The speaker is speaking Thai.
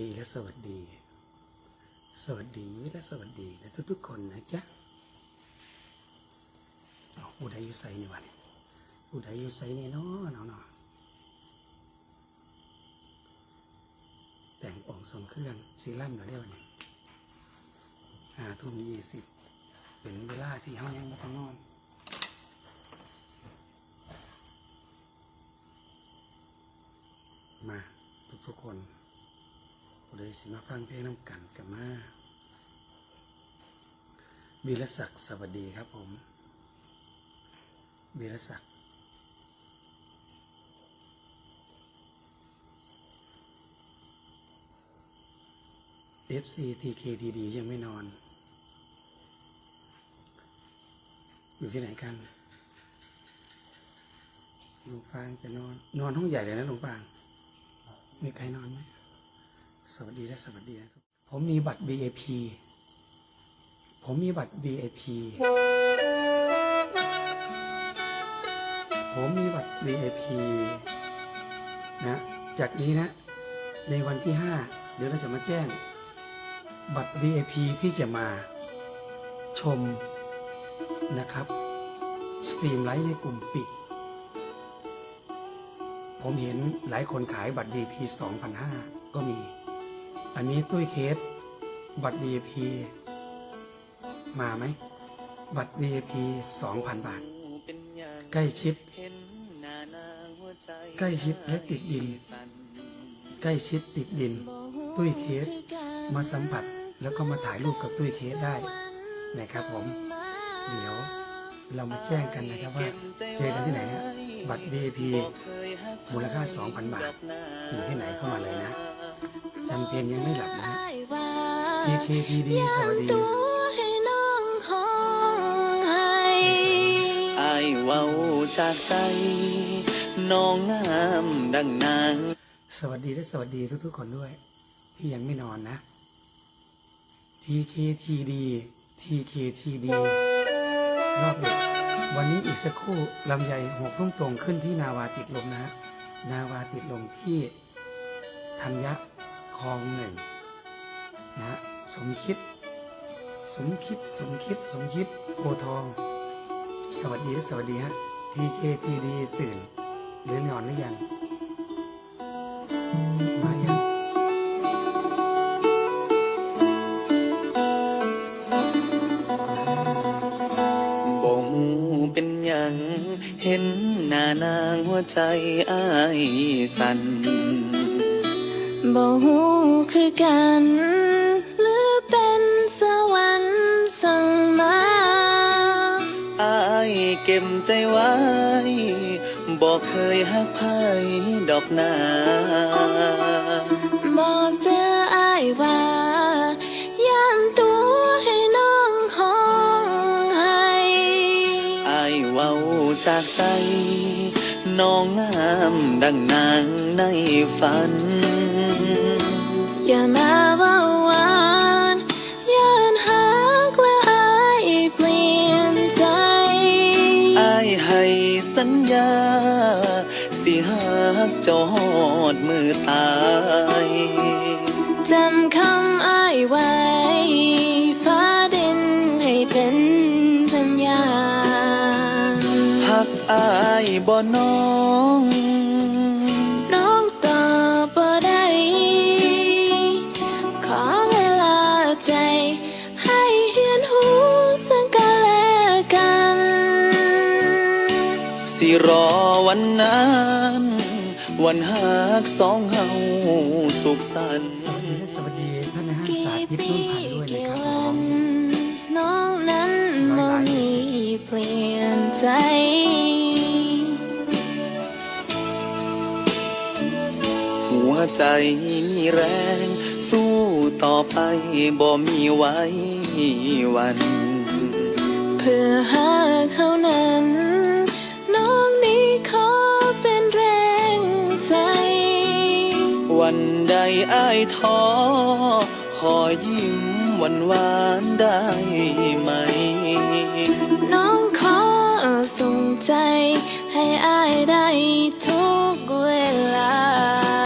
ดีและสวัสดี สวัสดีและสวัสดีและทุกๆคนนะจ๊ะอุดายุไซนี่วันอุดายุไซนี่เนาะเนาะเนาะแต่งองค์ทรงเครื่องซีรั่มเราได้วันนี้ห้าทุ่มยี่สิบเป็นเวลาที่เขายังไม่ต้องนอนมาทุกๆคน เลยสิมาฟังเพลงน้ำกันกับมาบีรศักดิ์สวัสดีครับผมบีรศักดิ์ FC TKTD ยังไม่นอน อยู่ที่ไหนกันลุงฟางจะนอน นอนห้องใหญ่เลยนะลุงฟาง มีใครนอนไหม สวัสดีและสวัสดีนะครับ ผมมีบัตร VIP ผมมีบัตร VIP ผมมีบัตร VIP นะ จากนี้นะ ในวันที่ 5 เดี๋ยวเราจะมาแจ้ง บัตร VIP ที่จะมาชมนะครับสตรีมไลฟ์ในกลุ่มปิด ผมเห็นหลายคนขายบัตร VIP 2,500 ก็มี อันนี้ตุ้ยเคส บัตร VIP มาไหม บัตร VIP 2,000 บาท ใกล้ชิด ใกล้ชิดและติดดิน ใกล้ชิดติดดิน ตุ้ยเคส มาสัมผัสแล้วก็มาถ่ายรูปกับตุ้ยเคสได้นะครับผม เดี๋ยวเรามาแจ้งกันนะครับว่า เจอกันที่ไหนนะบัตร VIP มูลค่า 2,000 บาท อยู่ที่ไหนเข้ามาเลยนะ เพียนยังไม่หลับนะ TKTD สวัสดีให้น้องห้องให้อายเว้าจากใจ น้องงามดังนางสวัสดีและสวัสดีทุกๆคนด้วย ที่ยังไม่นอนนะ TKTD TKTD รอบดึกวันนี้อีกสักครู่ลำไยหกทุ่มตรงขึ้นที่นาวาติดลมนะฮะนาวาติดลมที่ธัญญะ คลองหนึ่งนะฮะสมคิด สมคิด สมคิด สมคิดโพทอง สวัสดี สวัสดีฮะ TKTD ตื่น หรือนอนหรือยัง มายังบ่งเป็นยัง เห็นหน้านางหัวใจอายสั่น บ่ฮู้คือกัน หรือเป็นสวรรค์สั่งมาอายเก็บใจไว้บอกเคยหักไผดอกนาบ่เสื้ออายว่าย่านตัวให้น้องห้องให้อายเว้าจากใจ น้องงามดังนางในฝัน อย่ามาว้าหวานย่านหักและอายเปลี่ยนใจอายให้สัญญา สิหักจอดมือตายจำคำอายไว้ฟ้าดินให้เป็นสัญญาหักอายบ่น้อง วันนั้น วันหักสองเฮาสุขสันต์สวัสดีและสวัสดีท่านนะฮะสาธิตนุ่นพันธ์ด้วยนะครับผมน้องนั้นบ่มีเปลี่ยนใจหัวใจมีแรง สู้ต่อไปบ่มีไว้วัน เพื่อหาเขานั้นน้ ใจอ้ายท้อขอยิ้มหวานหวานได้ไหม